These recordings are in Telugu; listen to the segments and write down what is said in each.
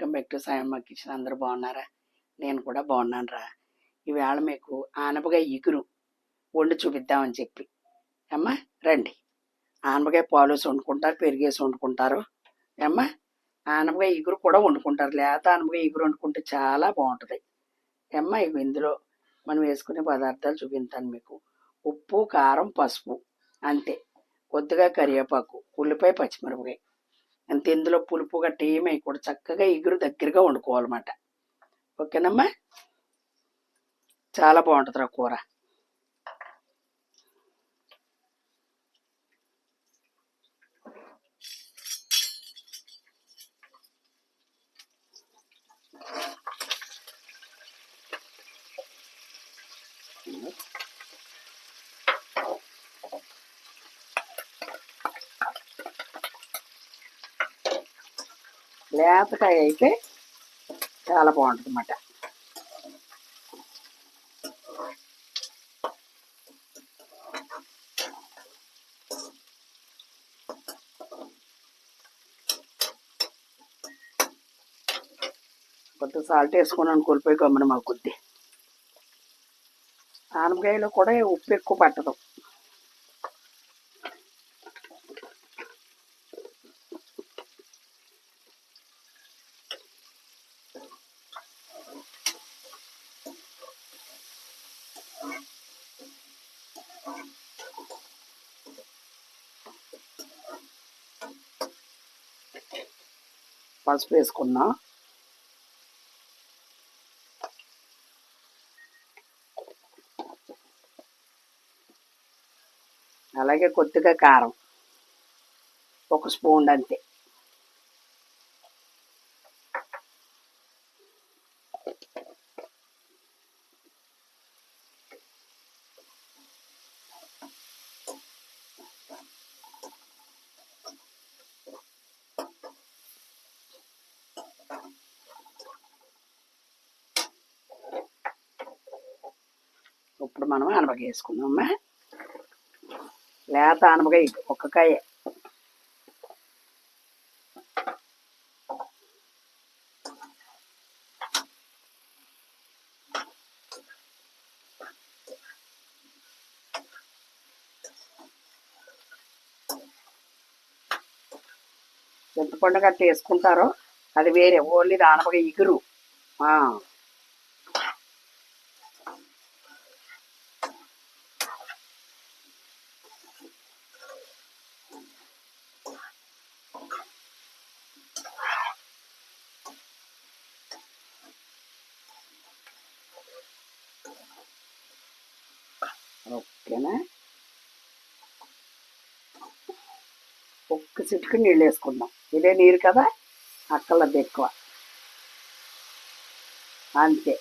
To Sayamma kitchen. అందరూ బాగున్నారా? నేను కూడా బాగున్నాను రా ఈవేళ మీకు ఆనపకాయ ఇగురు వండి చూపిద్దామని చెప్పి. అమ్మ రండి. ఆనపకాయ పాలుసి వండుకుంటారు పెరిగేసి వండుకుంటారు. అమ్మ ఆనపకాయ ఇగురు కూడా వండుకుంటారు. లేత ఆనపకాయ ఇగురు వండుకుంటే చాలా బాగుంటుంది. అమ్మ ఇవి ఇందులో మనం వేసుకునే పదార్థాలు చూపిస్తాను మీకు. ఉప్పు కారం పసుపు అంతే. కొద్దిగా కరివేపాకు ఉల్లిపాయ పచ్చిమిరపకాయ. అంతే ఇందులో పులుపు గట్ట ఏమి వేయకూడదు చక్కగా ఇగురు దగ్గరగా వండుకోవాలన్నమాట ఓకేనమ్మా చాలా బాగుంటుంది రా కూర లేతకాయ అయితే చాలా బాగుంటుంది అన్నమాట కొద్ది సాల్ట్ వేసుకున్నాను కోల్పోయి గమ్మన మా కొద్ది ఆనపకాయలో కూడా ఉప్పు ఎక్కువ పట్టదు. పసుపు వేసుకున్నా. అలాగే కొద్దిగా కారం. ఒక స్పూన్ అంతే. ఇప్పుడు మనం అనపకాయ వేసుకుందామా లేత అనపకాయ ఒక్కకాయ చింతపండు గట్ట వేసుకుంటారో అది వేరే ఓన్లీ ఆనపకాయ ఇగురు. ఓకేనా? ఒక్క చిటికి నీళ్ళు వేసుకుందాం. ఇదే నీరు కదా? అక్కలది ఎక్కువ అంతే.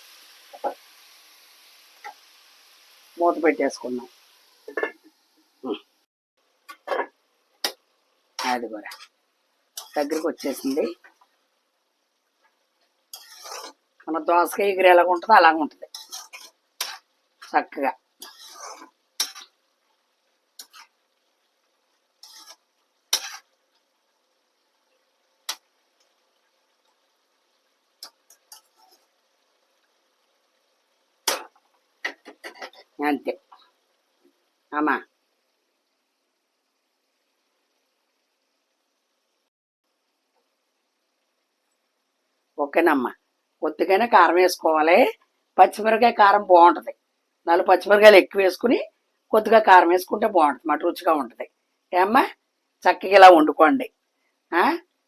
మూత పెట్టేసుకున్నాం అది కూడా. దగ్గరికి వచ్చేసింది. మన దోసకాయ ఎగురు ఎలాగ ఉంటుందో అలాగ ఉంటుంది చక్కగా. అంతే. అమ్మా. ఓకేనమ్మా. కొద్దిగానే కారం వేసుకోవాలి. పచ్చిమిరకాయ కారం బాగుంటుంది. నాలుగు పచ్చిమిరకాయలు ఎక్కువ వేసుకుని కొద్దిగా కారం వేసుకుంటే బాగుంటుంది. మాట రుచిగా ఉంటుంది. ఏమ్మా? చక్కగా ఇలా వండుకోండి.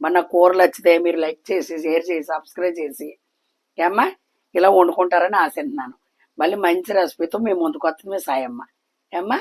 మన కూరలు వచ్చితే మీరు లైక్ చేసి షేర్ చేసి సబ్స్క్రైబ్ చేసి. ఏమ్మా? ఇలా వండుకుంటారని ఆశిస్తున్నాను మళ్ళీ మంచి రెసిపీతో మేము ముందుకు వస్తుంది మీ సాయమ్మ ఏమ్మా?